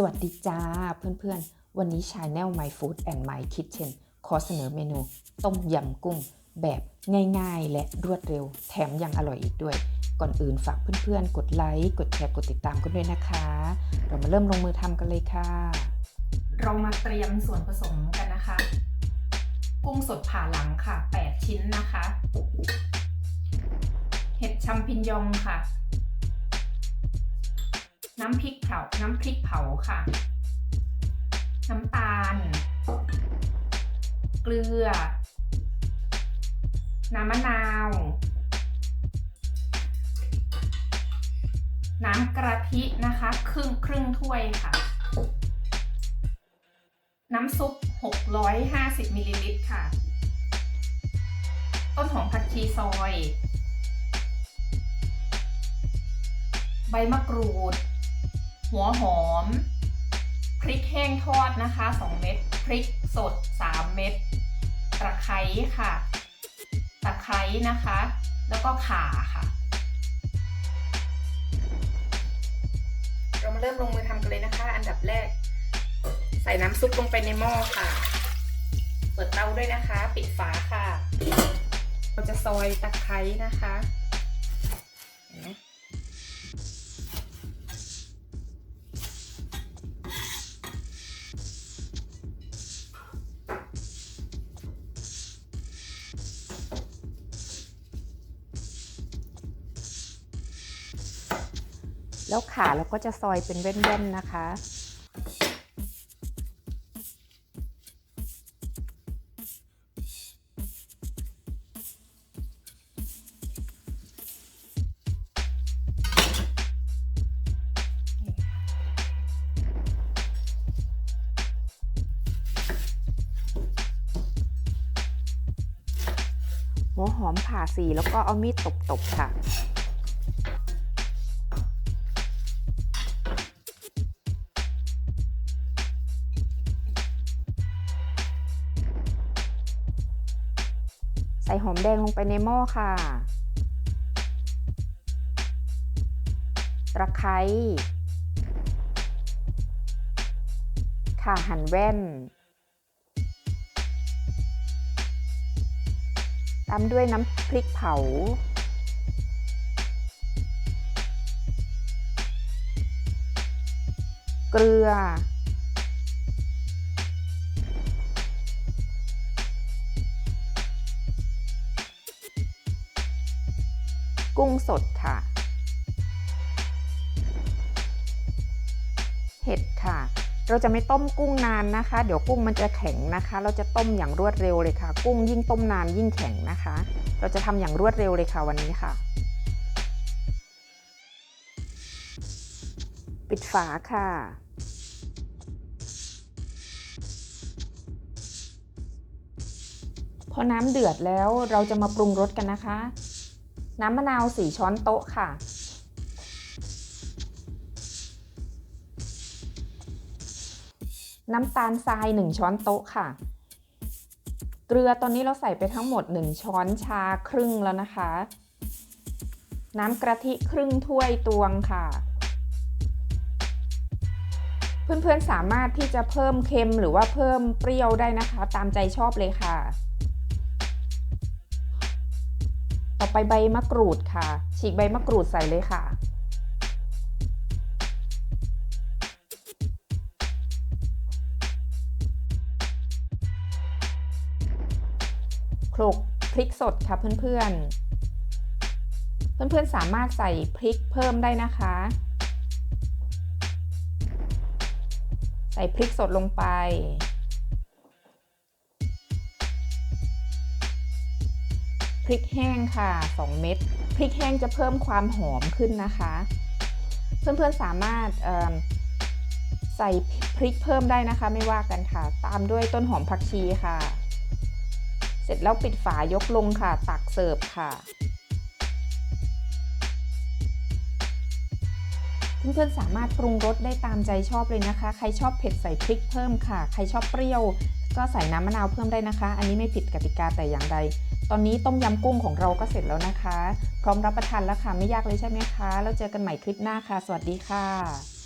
สวัสดีจ้าเพื่อนๆ วันนี้ชาแนล My Food and My Kitchen ขอเสนอเมนูต้มยำกุ้ง แบบง่ายๆ และรวดเร็ว แถมยังอร่อยอีกด้วย ก่อนอื่นฝากเพื่อนๆ กดไลค์ กดแชร์ กดติดตามกันด้วยนะคะ เรามาเริ่มลงมือทำกันเลยค่ะ เรามาเตรียมส่วนผสมกันนะคะ กุ้งสดผ่าหลังค่ะ 8 ชิ้นนะคะ เห็ดชัมพิญยองค่ะ น้ำพริกเผา น้ำพริกเผาค่ะ น้ำตาล เกลือ น้ำมะนาว น้ำกระทินะคะ ครึ่งครึ่งถ้วยค่ะ น้ำซุป 650มิลลิลิตรค่ะ ต้นหอมผักชีซอย ใบมะกรูด หัวหอม พริกแห้งทอดนะคะ 2 เม็ด พริกสด 3 เม็ด ตะไคร้ค่ะ ตะไคร้นะคะ แล้วก็ข่าค่ะ เรามาเริ่มลงมือทำกันเลยนะคะ อันดับแรก ใส่น้ำซุปลงไปในหม้อค่ะ เปิดเตาด้วยนะคะ ปิดฝาค่ะ เราจะซอยตะไคร้นะคะ แล้วขาเราก็จะซอยเป็นแว่นๆนะคะหัวหอมผ่าสีแล้วก็เอามีดตบๆค่ะ ใส่หอมแดงลงไปในหม้อค่ะ ตะไคร้ค่ะหั่นแว่น ตามด้วยน้ำพริกเผา เกลือ กุ้งสดค่ะ เห็ดค่ะ เราจะไม่ต้มกุ้งนานนะคะ เดี๋ยวกุ้งมันจะแข็งนะคะ เราจะต้มอย่างรวดเร็วเลยค่ะ กุ้งยิ่งต้มนานยิ่งแข็งนะคะ เราจะทำอย่างรวดเร็วเลยค่ะวันนี้ค่ะ ปิดฝาค่ะพอน้ำเดือดแล้วเราจะมาปรุงรสกันนะคะ น้ำมะนาวสี่ช้อนโต๊ะค่ะ น้ำตาลทราย 1 ช้อนโต๊ะค่ะ เกลือตอนนี้เราใส่ไปทั้งหมด 1 ช้อนชาครึ่งแล้วนะคะ น้ำกะทิครึ่งถ้วยตวงค่ะ เพื่อนๆสามารถที่จะเพิ่มเค็มหรือว่าเพิ่มเปรี้ยวได้นะคะ ตามใจชอบเลยค่ะ ต่อไปใบมะกรูดค่ะ ฉีกใบมะกรูดใส่เลยค่ะ โขลกพริกสดค่ะเพื่อนๆ เพื่อนๆสามารถใส่พริกเพิ่มได้นะคะ ใส่พริกสดลงไป พริกแห้งค่ะ 2 เม็ดพริกแห้งจะเพิ่มความหอมขึ้นนะคะ เพื่อนๆสามารถใส่พริกเพิ่มได้นะคะ ไม่ว่ากันค่ะ ตามด้วยต้นหอมผักชีค่ะ เสร็จแล้วปิดฝายกลงค่ะ ตักเสิร์ฟค่ะเพื่อนๆสามารถปรุงรสได้ตามใจชอบเลยนะคะ ใครชอบเผ็ดใส่พริกเพิ่มค่ะ ใครชอบเปรี้ยว ก็ใส่น้ำมะนาวเพิ่มได้นะคะ อันนี้ไม่ผิดกติกาแต่อย่างใด ตอนนี้ต้มยำกุ้งของเราก็เสร็จแล้วนะคะ พร้อมรับประทานแล้วค่ะไม่ยากเลยใช่ไหมคะ แล้วเจอกันใหม่คลิปหน้าค่ะ สวัสดีค่ะ